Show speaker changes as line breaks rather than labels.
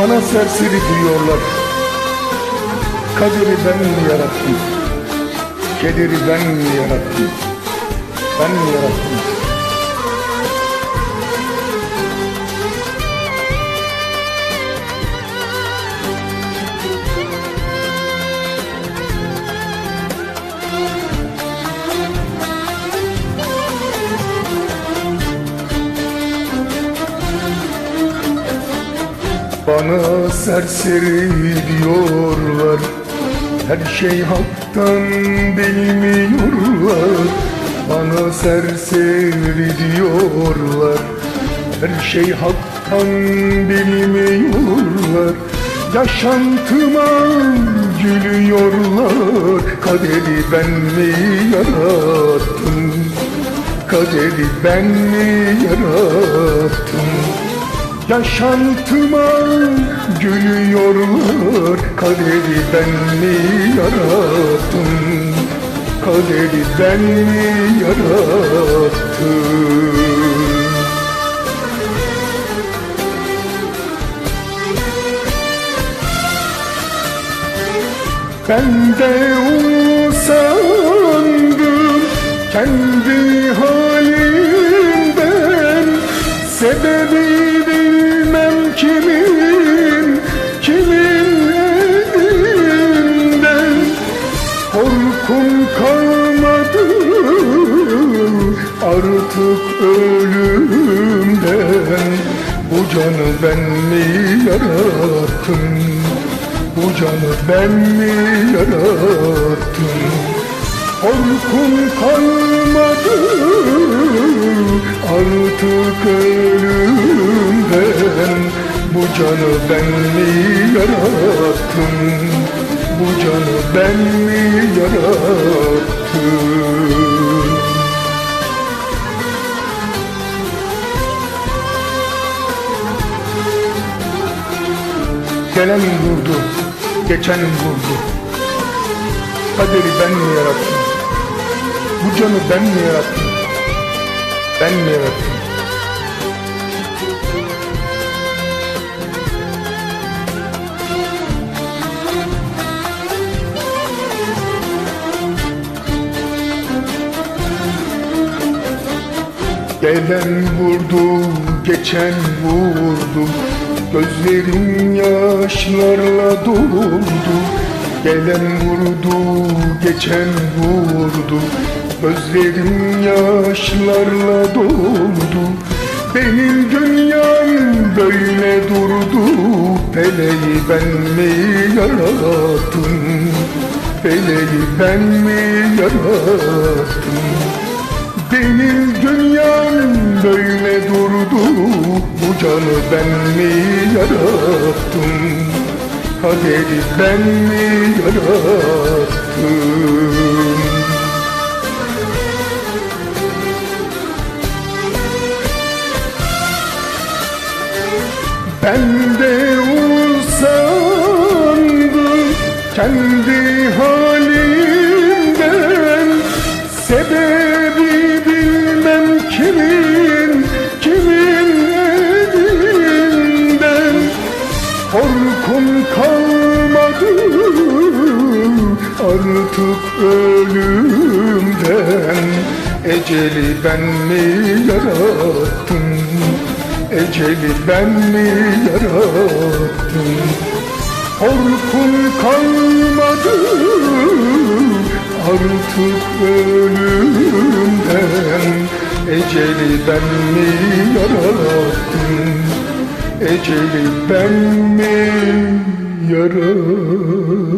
Bana serseri diyorlar Kaderi ben mi yarattım? Kederi ben mi yarattım? Ben mi yarattım Bana serseri diyorlar Her şey haktan bilmiyorlar. Bana serseri diyorlar Her şey haktan bilmiyorlar. Yaşantıma gülüyorlar. Kaderi ben mi yarattım? Kaderi ben mi yarattım Yaşantıma gülüyorlar Kaderi ben mi yarattım? Kaderi ben mi yarattım? Ben de usandım kendi halimden. Sebebi artık ölümden Bu canı ben mi yarattım? Bu canı ben mi yarattım? Korkum kalmadı artık ölümden Bu canı ben mi yarattım? Bu canı ben mi yarattım Gelen vurdu, geçen vurdu. Kaderi ben mi yarattım? Bu canı ben mi yarattım? Ben mi yarattım? Gelen vurdu, geçen vurdu Gözlerim yaşlarla doldu Gelen vurdu, geçen vurdu. Gözlerim yaşlarla doldu Benim dünyam böyle durdu. Peleği ben mi yarattım? Peleği ben mi yarattım? Benim dünyam böyle durdu canı ben mi yarattım? Kaderi ben mi yarattım? Ben de usandım kendi halimden. Sebebi Korkum kalmadı artık ölümden. Eceli ben mi yarattım? Eceli ben mi yarattım? Korkum kalmadı artık ölümden. Eceli ben mi yarattım Eceli ben mi yarattım